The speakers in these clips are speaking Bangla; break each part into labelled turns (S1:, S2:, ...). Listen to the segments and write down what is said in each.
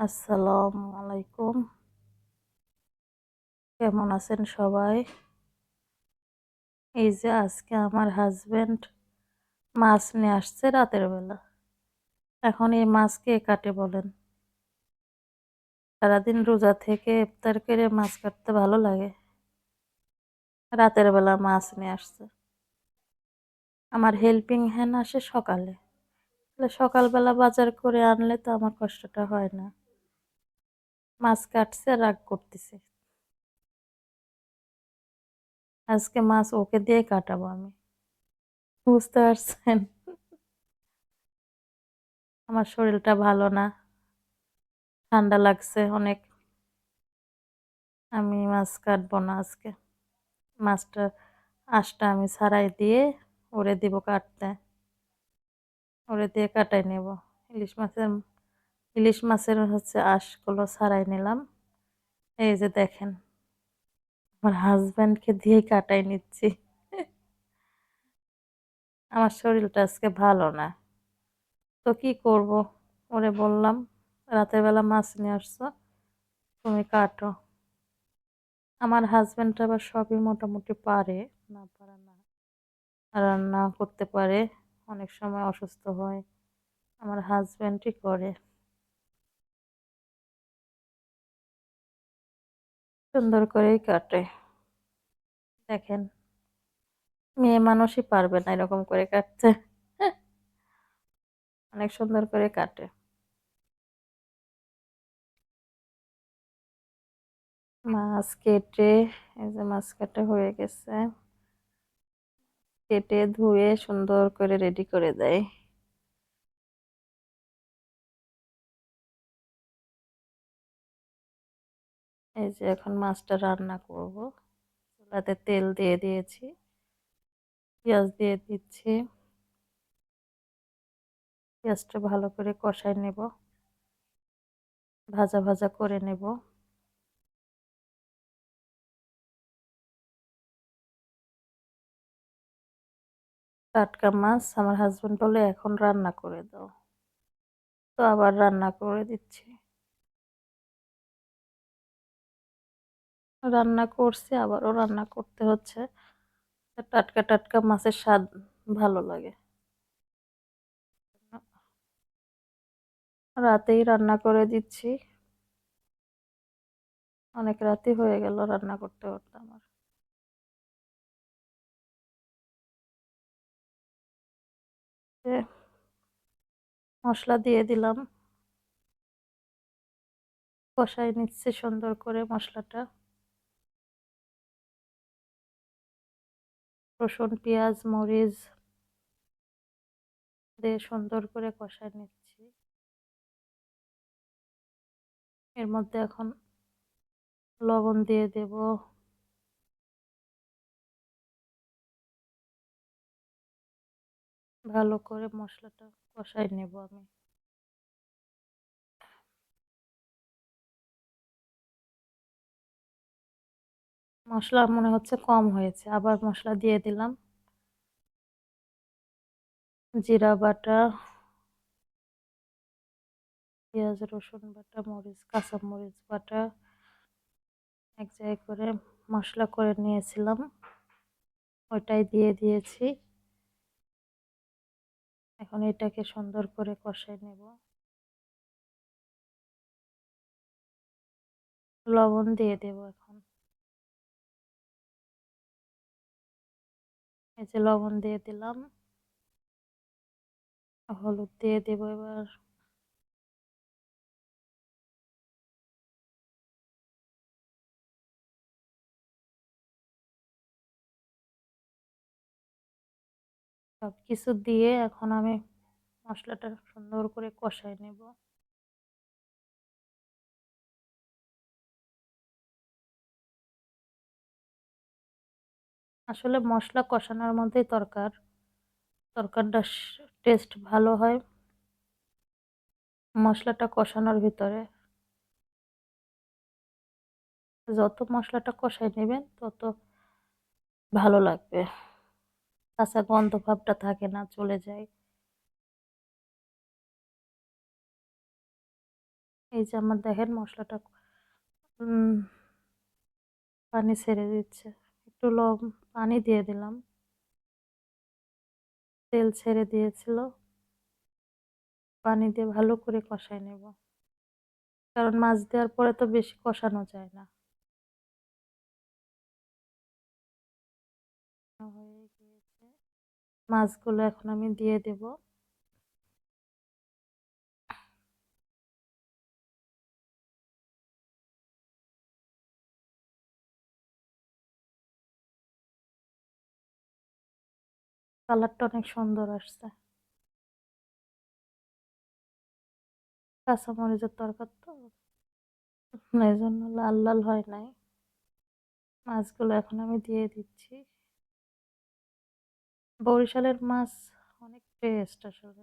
S1: আসসালামু আলাইকুম। কেমন আছেন সবাই? এই যে আজকে আমার হাজবেন্ড মাছ নিয়ে আসছে রাতের বেলা। এখন এই মাছ কে কাটে বলেন? সারাদিন রোজা থেকে ইফতার করে মাছ কাটতে ভালো লাগে। রাতের বেলা মাছ নিয়ে আসছে। আমার হেল্পিং হ্যান্ড আসে সকালে। সকালবেলা বাজার করে আনলে তো আমার কষ্টটা হয় না। মাছ কাটছে রাগ করতেছে। আজকে মাছ ওকে দিয়ে কাটাবো আমি। বুঝতে পারছেন? আমার শরীরটা ভালো না। ঠান্ডা লাগছে অনেক। আমি মাছ কাটবো না আজকে। মাছটা, আঁশটা আমি ছাড়াই দিয়ে ওরে দিব কাটতে। ওরে দিয়ে কাটাই নেব। ইলিশ মাছের ইলিশ মাছের হচ্ছে আঁশগুলো ছাড়াই নিলাম। এই যে দেখেন, আমার হাজব্যান্ডকে দিয়ে কাটাই নিচ্ছি। আমার শরীরটা আজকে ভালো না। তো কি করব? ওরে বললাম, রাতের বেলা মাছ নিয়ে আসছো, তুমি কাটো। আমার হাজব্যান্ডটা আবার সবই মোটামুটি পারে, না পারে না। রান্না করতে পারে, অনেক সময় অসুস্থ হয়, আমার হাজব্যান্ডই করে। সুন্দর করেই কাটে। দেখেন, মেয়ে মানুষই পারবে না এরকম করে কাটতে। অনেক সুন্দর করে কাটে। মাছ কেটে, এই যে মাছ কাটা হয়ে গেছে। কেটে ধুয়ে সুন্দর করে রেডি করে দেয়। এই যে এখন মাছটা রান্না করব। চুলাতে তেল দিয়ে দিয়েছি, পেঁয়াজ দিয়ে দিচ্ছি। পেঁয়াজটা ভালো করে কষাই নেব, ভাজা ভাজা করে নেব। টাটকা মাছ আমার হাজবেন্ড বলে এখন রান্না করে দাও। তো আবার রান্না করে দিচ্ছি। রান্না করছি, আবারও রান্না করতে হচ্ছে। টাটকা টাটকা মাছের স্বাদ ভালো লাগে। রাতেই রান্না করে দিচ্ছি। অনেক রাতই হয়ে গেল রান্না করতে করতে আমার। মশলা দিয়ে দিলাম। কষাই নিচ্ছে সুন্দর করে মশলাটা। রসুন, পেঁয়াজ, মরিচ দিয়ে সুন্দর করে কষায় নিচ্ছি। এর মধ্যে এখন লবণ দিয়ে দেব। ভালো করে মশলাটা কষায় নেব আমি। মশলা মনে হচ্ছে কম হয়েছে। আবার মশলা দিয়ে দিলাম। জিরা বাটা, পেঁয়াজ, রসুন বাটা, মরিচ, কাঁচা মরিচ বাটা এক জায়গায় করে মশলা করে নিয়েছিলাম। ওইটাই দিয়ে দিয়েছি। এখন এটাকে সুন্দর করে কষাই নেব। লবণ দিয়ে দেব এখন। এই যে লবণ দিয়ে দিলাম। হলুদ দিয়ে দেব এবার। সব কিছু দিয়ে এখন আমি মশলাটা সুন্দর করে কষাই নেব। আসলে মশলা কষানোর মধ্যেই তরকার তরকারটা টেস্ট ভালো হয় মশলাটা কষানোর ভিতরে। যত মশলাটা কষাই নেবেন, তত ভালো লাগবে। কাঁচা গন্ধ ভাবটা থাকে না, চলে যায়। এই যে আমার দেখেন মশলাটা পানি ছেড়ে দিচ্ছে। একটু লব পানি দিয়ে দিলাম। তেল ছেড়ে দিয়েছিল। পানি দিয়ে ভালো করে কষাই নেব। কারণ মাছ দেওয়ার পরে তো বেশি কষানো যায় না। মাছগুলো এখন আমি দিয়ে দেব। কালারটা অনেক সুন্দর আসছে। কাঁচামরিচের তরকার তো। এই জন্য লাল লাল হয় নাই। মাছগুলো এখন আমি দিয়ে দিচ্ছি। বরিশালের মাছ অনেক টেস্ট আসলে।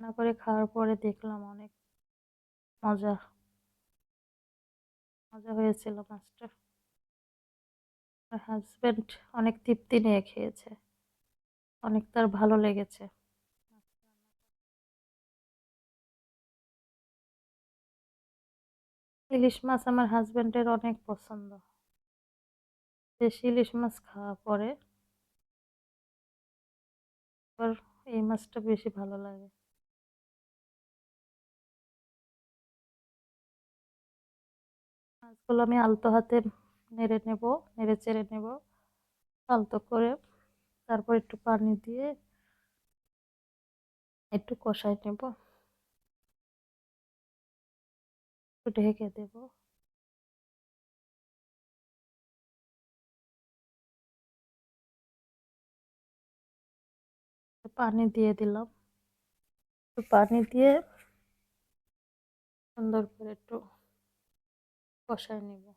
S1: রান্না করে খাওয়ার পরে দেখলাম অনেক মজা। মজা হয়েছিল মাছটা। হাজবেন্ড অনেক তৃপ্তি নিয়ে খেয়েছে। অনেক তার ভালো লেগেছে। ইলিশ মাছ আমার হাজবেন্ডের অনেক পছন্দ। বেশি ইলিশ মাছ খাওয়া পরে এই মাছটা বেশি ভালো লাগে। মাছগুলো আমি আলতো হাতে নেড়ে নেব, নেড়ে চেড়ে নেব আলতো করে তারপর একটু পানি দিয়ে একটু কষাই নেব। একটু ঢেকে দেব। পানি দিয়ে দিলাম। একটু পানি দিয়ে সুন্দর করে একটু কষাই নেব।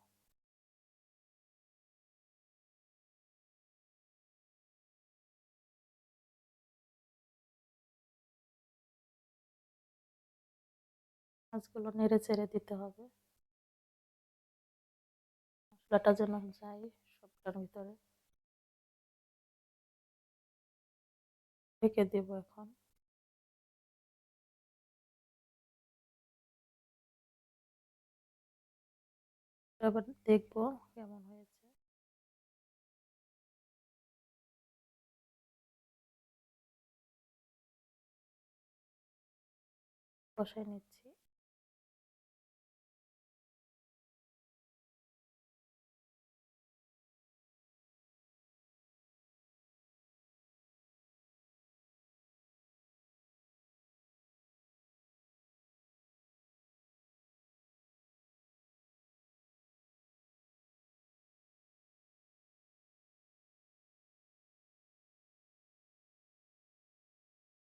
S1: মাছগুলো নেড়ে চেড়ে দিতে হবে। মশলাটা যেন যায় সবটার ভিতরে। ঢেকে দেব এখন। এবার দেখব কেমন হয়েছে। কষাই নিচ্ছি।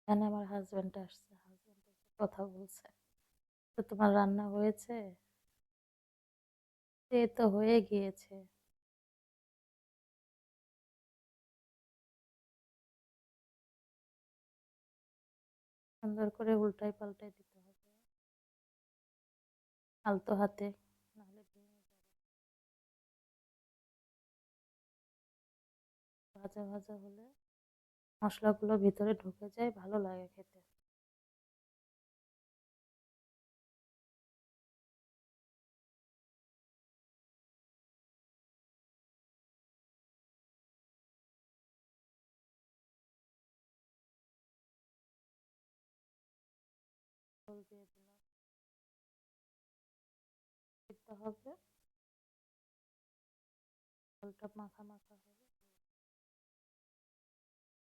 S1: এখানে আমার হাজবেন্ড আসছে হাজবেন্ড কথা বলছে। তো তোমার রান্না হয়েছে? সে তো হয়ে গিয়েছে। সুন্দর করে উল্টাই পাল্টাই দিতে হবে। আলতো হাতে, নাহলে ভাজা ভাজা হলে মশলাগুলো ভিতরে ঢুকে যায় ভালো লাগে খেতে। হবে। মাখা মাখা হবে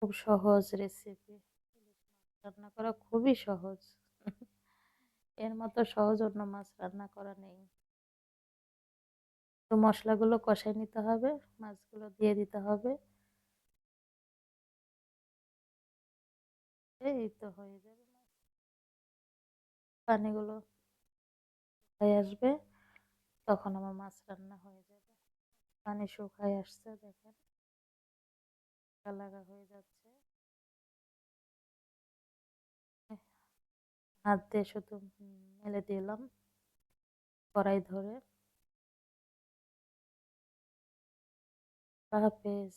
S1: খুব সহজ রেসিপি রান্না করা খুবই সহজ। এর মতো সহজ অন্য মাছ রান্না করা নেই। তো মশলাগুলো কষাই নিতে হবে, মাছগুলো দিয়ে দিতে হবে। এই তো হয়ে যাবে পানিগুলো হয়ে আসবে, তখন আমার মাছ রান্না হয়ে যাবে। পানি শুকায় আসছে, দেখেন। লাগা হয়ে যাচ্ছে। হাত দিয়ে শুধু মেলে দিলাম কড়াই ধরে। হাফেজ।